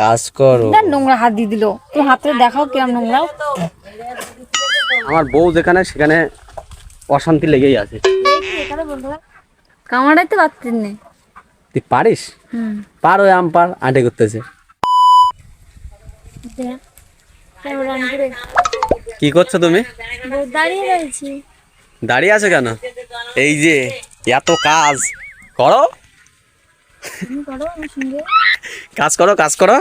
কাজ করো। না নোংরা হাত দিয়ে দিল। তোর হাতে দেখাও কিরম নোংরা। আমার বউ যেখানে সেখানে অশান্তি লেগেই আছে। কামারাইতে পারতেন না তুই পারিস? হুম। পার ওই আম পার আটে করতেছে। কি করছ তুমি? দাঁড়িয়ে রয়েছি। দাঁড়িয়ে আছো কেন? এই যে এত কাজ। করো। কাজ করো কাজ করো।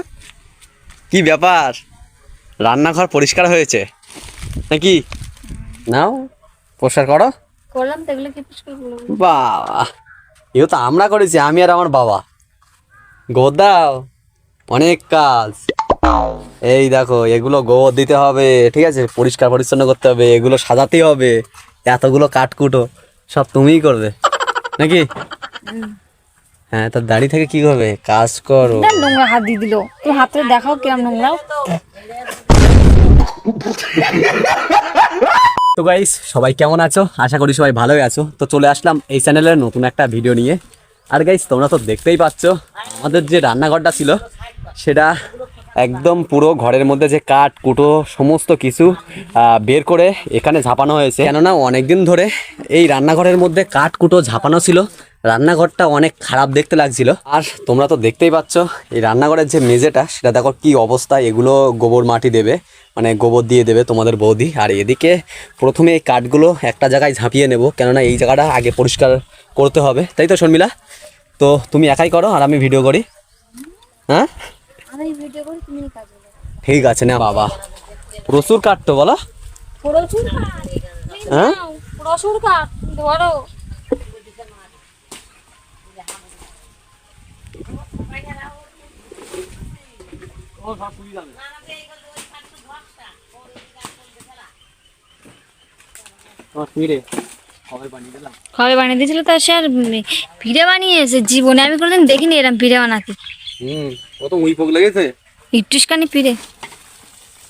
কি ব্যাপার? রান্নাঘর পরিষ্কার হয়েছে? নাকি? নাও পরিষ্কার করো। করলাম তো কি বাবা এও তো আমরা করেছি আমি আর আমার বাবা। গোদাও অনেক কাজ। এই দেখো এগুলো গোবর দিতে হবে ঠিক আছে? পরিষ্কার পরিচ্ছন্ন করতে হবে এগুলো সাজাতে হবে। এতগুলো কাঠকুটো সব তুমিই করবে। নাকি? হ্যাঁ তার দাড়ি থেকে কি হবে? কাজ করো। না নোংরা হাত দিয়ে দিল। তুমি হাতে দেখাও কিরম নোংরা। তো গাইস সবাই কেমন আছো? আশা করি সবাই ভালোই আছো। তো চলে আসলাম এই চ্যানেলের নতুন একটা ভিডিও নিয়ে। আর গাইস তোমরা তো দেখতেই পাচ্ছ আমাদের যে রান্নাঘরটা ছিল সেটা একদম পুরো ঘরের মধ্যে যে কাঠ, কুটো, সমস্ত কিছু বের করে এখানে ঝাঁপানো হয়েছে। কেননা অনেকদিন ধরে এই রান্নাঘরের মধ্যে কাঠ, কুটো ঝাঁপানো ছিল। রান্নাঘরটা অনেক খারাপ দেখতে লাগছিল। আর তোমরা তো দেখতেই পাচ্ছ, এই রান্নাঘরের যে মেঝেটা, সেটা দেখো কি অবস্থা। এগুলো গোবর মাটি দেবে মানে গোবর দিয়ে দেবে তোমাদের বৌদি। আর এদিকে প্রথমে এই কাঠগুলো একটা জায়গায় ঝাঁপিয়ে নেব, কেননা এই জায়গাটা আগে পরিষ্কার করতে হবে। তাই তো শর্মিলা? তো তুমি একাই করো আর আমি ভিডিও করি। হ্যাঁ? আমি ভিডিও করি তুমি কাজ করো ঠিক আছে না বাবা। প্রচুর কাঠ তো বলো। প্রচুর হ্যাঁ? প্রচুর কাঠ ধরো। বানিয়ে দিয়েছিল তা সে আর পিঠে বানিয়েছে জীবনে। আমি কোনোদিন দেখিনি এরম পিঠে বানাতে। হুম। কত উই পোক লেগেছে? একটুখানি পিঠে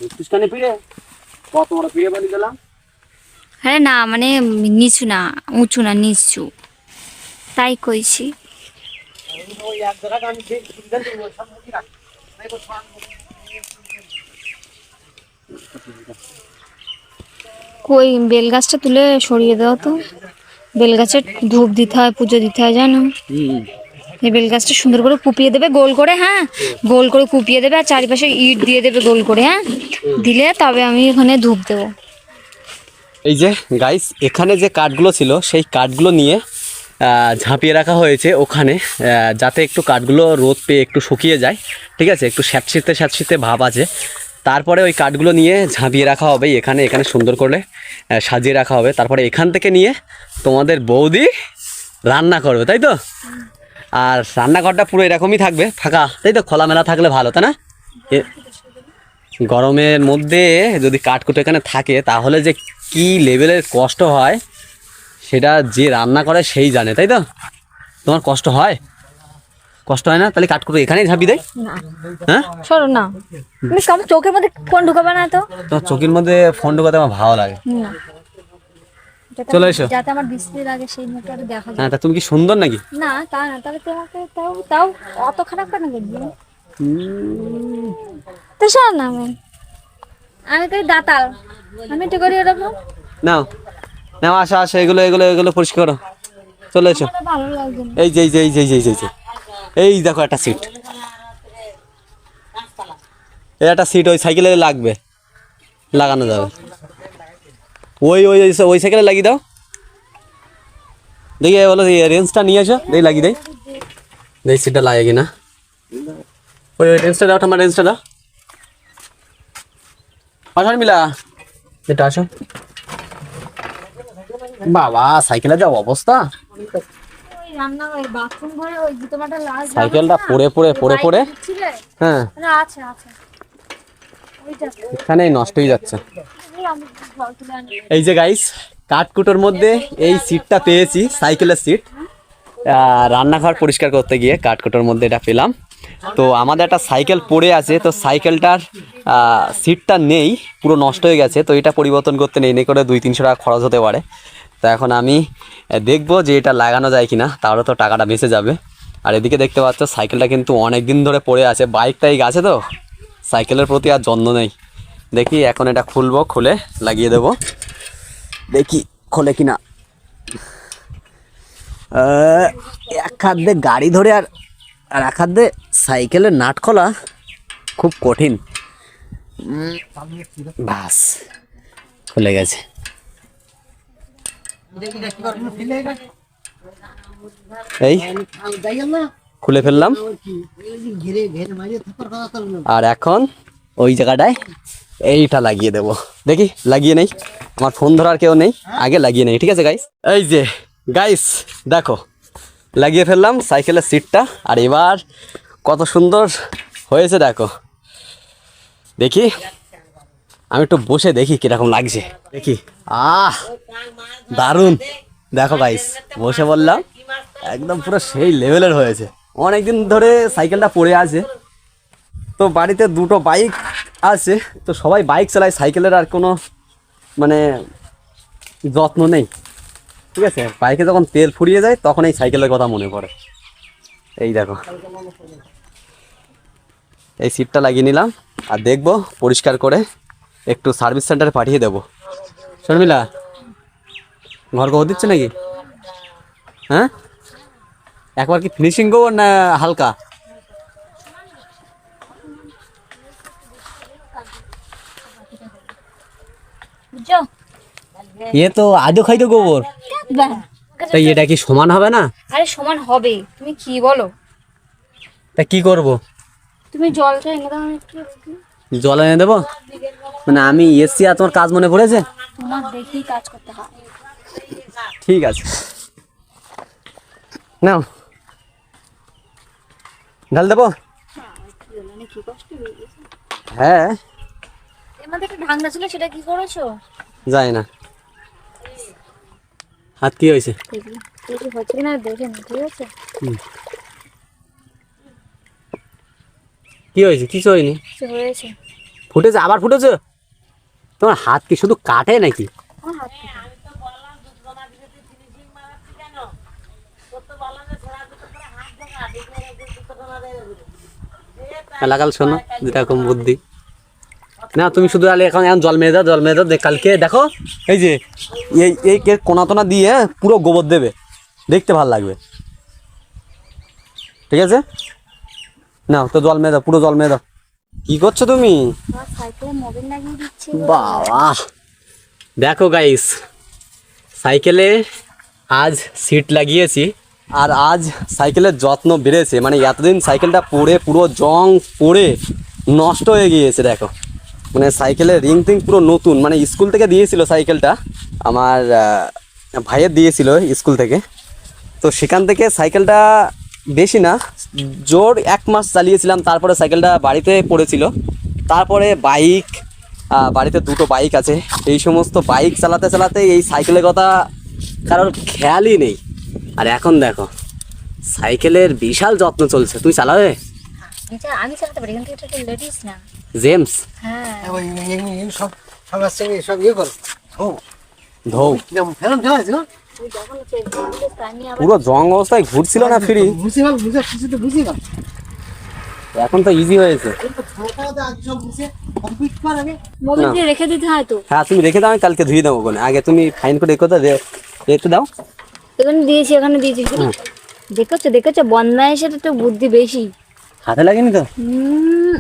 একটুখানি পিড়ে? কত বড় পিড়ে বানিয়ে দিলাম? আরে না মানে নিচু না উঁচু না নিচু। তাই কইছি। কই বেল গাছটা তুলে সরিয়ে দাও তো। বেল গাছের ধূপ দিতে হয় পুজো দিতে হয় জানো? হুম। এই বেল গাছটা সুন্দর করে কুপিয়ে দেবে, গোল করে হ্যাঁ? গোল করে কুপিয়ে দেবে আর চারিপাশে ইট দিয়ে দেবে গোল করে হ্যাঁ? দিলে তবে আমি ওখানে ধূপ দেবো। এই যে গাইস এখানে যে কাঠগুলো ছিল, সেই কাঠগুলো নিয়ে ঝাঁপিয়ে রাখা হয়েছে ওখানে যাতে একটু কাঠগুলো রোদ পেয়ে একটু শুকিয়ে যায়, ঠিক আছে? একটু স্যাঁতশিতে স্যাঁতশিতে ভাব আছে। তারপরে ওই কাঠগুলো নিয়ে ঝাঁপিয়ে রাখা হবে এখানে এখানে সুন্দর করে সাজিয়ে রাখা হবে। তারপরে এখান থেকে নিয়ে তোমাদের বৌদি রান্না করবে, তাই তো? আর রান্নাঘরটা পুরো এরকমই থাকবে ফাঁকা। তাই তো খোলামেলা থাকলে ভালো তাই না? গরমের মধ্যে যদি কাঠকুটো এখানে থাকে তাহলে যে কি লেভেলের কষ্ট হয় সেটা যে রান্না করে সেই জানে তাই তো? তোমার কষ্ট হয়? কষ্ট হয় না? তাহলে কাঠকুটো এখানেই ঝাঁপি দেয়? হ্যাঁ? সরো না। চোখের মধ্যে ফোন ঢুকাবে না তো? তোমার চোখের মধ্যে ফোন ঢোকাতে আমার ভালো লাগে। চলে এসো। যাতে আমার লাগে সেই আর দেখা যায় হ্যাঁ তুমি কি সুন্দর নাকি? না তা না তাহলে তোমাকে তাও তাও অত খারাপ কেন দেখবি। তো শোন না আমি আমি তো দাতাল। আমি তো করি ওরকম। নাও নাও আসো আসো এগুলো এগুলো এগুলো পরিষ্কার করো। চলে এসো। এই যে এই যে এই যে এই যে এই যে, এই যে। এই দেখো একটা সিট এই একটা সিট ওই সাইকেলে লাগবে। লাগানো যাবে। ওই ওই ওই ওই সাইকেলে লাগিয়ে দাও। দেখি বলো রেঞ্জটা নিয়ে এসো দেখি লাগিয়ে দেই। দেখি সিটটা লাগে কিনা। ওই ওই রেঞ্জটা দাও তোমার রেঞ্জটা দাও। আসো মিলা। এটা আসো। বাবা সাইকেলের যাও অবস্থা। সাইকেলটা পড়ে পড়ে পড়ে পড়ে। হ্যাঁ। আছে ওইটা এখানেই নষ্ট হয়ে যাচ্ছে। এই এই যে গাইস কাঠকুটোর মধ্যে এই সিটটা পেয়েছি সাইকেলের সিট রান্নাঘর পরিষ্কার করতে গিয়ে কাঠকুটোর মধ্যে এটা পেলাম। তো আমাদের একটা সাইকেল পড়ে আছে, তো সাইকেলটার সিটটা নেই, পুরো নষ্ট হয়ে গেছে, তো এটা পরিবর্তন করতে নেই নেই করে দুই তিনশো টাকা খরচ হতে পারে। তো এখন আমি দেখব যে এটা লাগানো যায় কিনা, তাহলে তো টাকাটা বেঁচে যাবে। আর এদিকে দেখতে পাচ্ছ সাইকেলটা কিন্তু অনেক দিন ধরে পড়ে আছে বাইক টাইক আছে তো? সাইকেলের প্রতি আর যত্ন নেই। দেখি এখন এটা খুলবো খুলে লাগিয়ে দেবো। দেখি খোলে কিনা। আহ, এক হাত দিয়ে গাড়ি ধরে আর আর এক হাত দিয়ে সাইকেলের নাট খোলা খুব কঠিন। বাস খুলে গেছে। এই? খুলে ফেললাম। আর এখন ওই জায়গাটায় এইটা লাগিয়ে দেব। দেখি, লাগিয়ে নেই? আমার ফোন ধরার কেউ নেই? আগে লাগিয়ে নেই, ঠিক আছে গাইস এই যে গাইস দেখো, লাগিয়ে ফেললাম সাইকেলের সিটটা আর এবার কত সুন্দর হয়েছে, দেখো। দেখি, আমি একটু বসে দেখি কীরকম লাগছে। দেখি, আহ, দারুণ। দেখো গাইস বসে বললাম, একদম পুরো সেই লেভেলের হয়েছে। অনেকদিন ধরে সাইকেলটা পড়ে আছে। তো বাড়িতে দুটো বাইক আছে, তো সবাই বাইক চালায়, সাইকেলের আর কোনো মানে যত্ন নেই। ঠিক আছে? বাইকে যখন তেল ফুরিয়ে যায়, তখন এই সাইকেলের কথা মনে পড়ে। এই দেখো। এই সিটটা লাগিয়ে নিলাম, আর দেখব পরিষ্কার করে একটু সার্ভিস সেন্টারে পাঠিয়ে দেবো। শর্মিলা, ঘর খবর দিচ্ছে নাকি? হ্যাঁ? একবার কি ফিনিশিং করব না হালকা? এ তো আজও খাইতো গোবর। তাই এটা কি সমান হবে না? আরে সমান হবে। তুমি কি বলো? তা কি করব? তুমি জলটা এনে দাও একটু। জল এনে দেবো? মানে আমি এসছি আর তোমার কাজ মনে পড়েছে? তোমার দেখেই কাজ করতে হয়। ঠিক আছে। নাও। ঢাল দেবো? হয়ে। সেটা কি করেছ হাত কি হয়েছে? কি হয়েছে? কিছু হয়নি? ফুটেছে? আবার ফুটেছে? তোমার হাত কি শুধু কাটে নাকি। লাগাল শোনো, যেরকম বুদ্ধি। না, তুমি শুধু তাহলে এখন এখন জল মেয়ে দাও, জল মেয়ে দাও কালকে, দেখো, এই যে, এই এই কে কোনা তোনা দিয়ে পুরো গোবর দেবে। দেখতে ভালো লাগবে। ঠিক আছে? না তো জল মেয়ে দাও, পুরো জল মেয়ে দাও। কি করছ তুমি? বাবা। দেখো গাইস সাইকেলে আজ সিট লাগিয়েছি। আর আজ সাইকেলের যত্ন বেড়েছে। মানে এতদিন সাইকেলটা পড়ে, পুরো জং পড়ে, নষ্ট হয়ে গিয়েছে, দেখো। মানে সাইকেলের রিং টিং পুরো নতুন। মানে স্কুল থেকে দিয়েছিল সাইকেলটা, আমার ভাইয়ের দিয়েছিল স্কুল থেকে। তো সেখান থেকে সাইকেলটা বেশি না, জোর এক মাস চালিয়েছিলাম, তারপরে সাইকেলটা বাড়িতে পড়েছিল। তারপরে বাইক বাড়িতে দুটো বাইক আছে। এই সমস্ত বাইক চালাতে চালাতে এই সাইকেলের কথা কারোর খেয়ালই নেই। আর এখন দেখো সাইকেলের বিশাল যত্ন চলছে। তুই চালাবে? আমি চালাতে পারি কিন্তু এটা লেডিস না। জেমস? হ্যাঁ। ওই এই- এই সব সবার সঙ্গে সব ইয়ে করো। ধৌ। দেওয়া পুরো জং অবস্থায় ঘুরছিল না ফ্রি? এখন তো ইজি হয়েছে। রেখে দিতে হয় তো। হ্যাঁ তুমি রেখে দাও আমি কালকে ধুয়ে দেবো আগে তুমি ফাইন করে রে- রেখে দাও। এখানে দিয়েছি এখানে দিয়েছি। দেখেছ দেখেছ? তো বুদ্ধি বেশি। হাতে লাগেনি তো?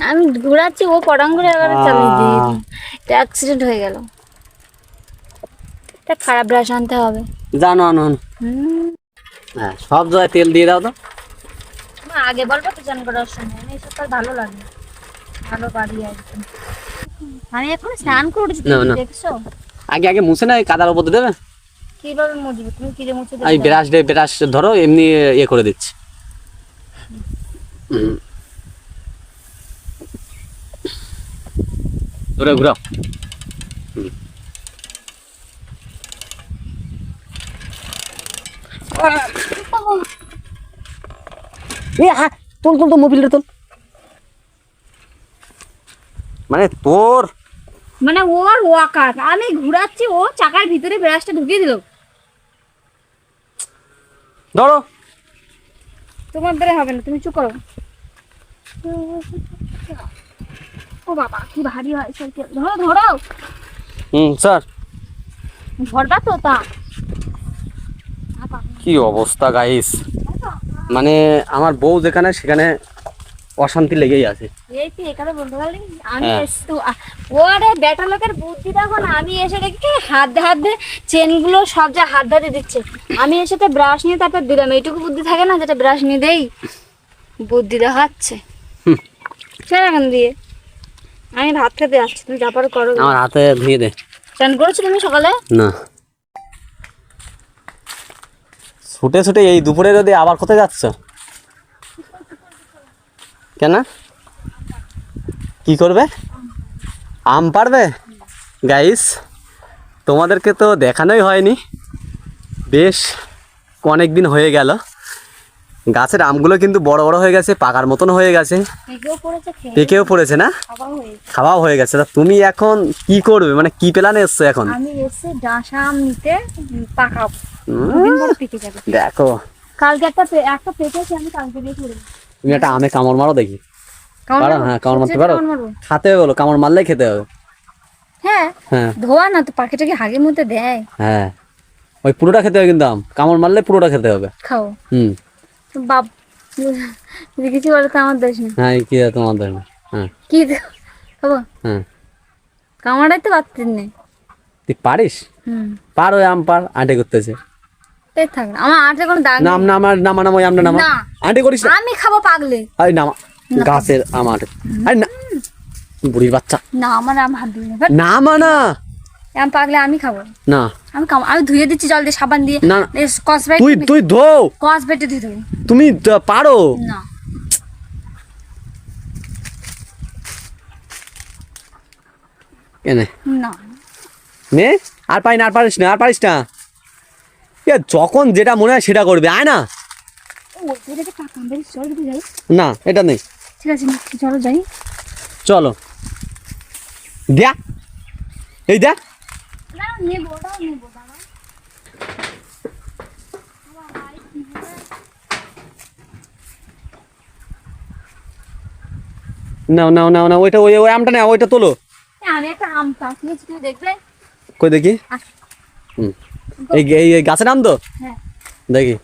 আমি ঘোরাচ্ছি ও করে চালিয়ে দিই এটা অ্যাক্সিডেন্ট হয়ে গেল। এটা খারাপ ব্রাশ আনতে হবে। জানো আনো আনো। হ্যাঁ সব জায়গায় তেল দিয়ে দাও তো। আগে বলব তো চান করার সময়। ভালো লাগে ভালো পারি একদম আমি এখন স্নান করছি। দেখছ? আগে আগে মুছে না কাদার উপর দেবে। কীভাবে মুছবি তুমি কিরে মুছে আমি ব্রাশ দিয়ে ব্রাশ ধরো এমনি ইয়ে করে দিচ্ছি। ঘুরাও। এ হ্যাঁ তোল তোল তো মোবিলটা তোল মানে তোর মানে ওর ওয়াকার আমি ঘুরাচ্ছি ও চাকার ভিতরে ব্রাশটা ঢুকিয়ে দিল। ধরো। তোমার দ্বারা হবে না তুমি চুপ করো। ও বাবা কি ভারী হয় সাইকেল ধরো ধরো। হুম স্যার ধরবা তো তা। কি অবস্থা গাইস মানে আমার বউ যেখানে সেখানে অশান্তি লেগেই আছে। এই তুই এখানে বলতে পারলি আমি হ্যাঁ। এসে ওরে বেটা লোকের বুদ্ধি দেখো না আমি এসে দেখি কি হাত দিয়ে হাত দিয়ে চেনগুলো সব যা হাত দিয়ে দিচ্ছে। আমি এসে তো ব্রাশ নিয়ে তারপর দিলাম এইটুকু বুদ্ধি থাকে না যেটা ব্রাশ নিয়ে দেই? বুদ্ধি দেখাচ্ছে। এখন দিয়ে। আমি ভাত খেতে যাচ্ছি তুমি যা পারো করো। আমার হাতে ধুয়ে দে। চান করেছ তুমি সকালে? না। ছুটে ছুটে এই দুপুরে যদি আবার কোথায় যাচ্ছ? কেন? কি করবে? আম পারবে গাইস তোমাদেরকে তো দেখানোই হয়নি। বেশ অনেক দিন হয়ে গেল। গাছের আমগুলো কিন্তু বড় বড় হয়ে গেছে পাকার মতন হয়ে গেছে। পেকেও পড়েছে না? খাওয়াও হয়ে গেছে। তা তুমি এখন কি করবে? মানে কি প্ল্যানে এসছো এখন? আমি এসে ডাঁশা আম নিতে পাকাবো। হুম, দুদিন পরে পেকে যাবে। দেখো। কালকে একটা একটা পেকেছে আমি কালকে দিয়ে তুমি একটা আমে কামড় মারো দেখি। পারো? হ্যাঁ কামড় মারতে পারো? খাতে হবে বলো কামড় মারলেই খেতে হবে। হ্যাঁ হ্যাঁ। ধোয়া না তো পাখিটা কি হাগের মধ্যে দেয়। হ্যাঁ। ওই পুরোটা খেতে হবে কিন্তু আম। কামড় মারলে পুরোটা খেতে হবে। খাও। হুম। বাপ কিছু বলে তো আমার দোষ না হ্যাঁ কি আছে তোমার ধর্ম হ্যাঁ। কি খাব? হ্যাঁ। কামড়াই তো পারতেন নেই। তুই পারিস? হুম। পার ওই আম পার আন্টি করতেছে। তাই থাক না। আমার আটে কোনো দাগ নাম নেই। নাম আর নামা আমটা নামা না। আন্টি করিস না। আমি খাব পাগলে। আরে নামা গাছের আম আরে না বুড়ির বাচ্চা। না আমার আম হাত দিবি না। নামা না আম পাগলে আমি খাব। না। আমি খাব। আমি ধুয়ে দিচ্ছি জল দিয়ে সাবান দিয়ে। না, না। তুই তুই ধো তুমি পারো। না। এনে। না। নে। আর পাই না আর পারিস না আর পারিস না। এ যখন যেটা মনে হয় সেটা করবে আয় না। না এটা নেই। ঠিক আছে চলো। যাই চলো দেখ। এই দেখ। না নাও নাও নাও নাও ওইটা ওই ওই আমটা না ওইটা তোলো। আমি একটা আম পাঠিয়েছি তুমি দেখবে? কই দেখি? হুম। এই গাছের নাম তো? হ্যাঁ। দেখি।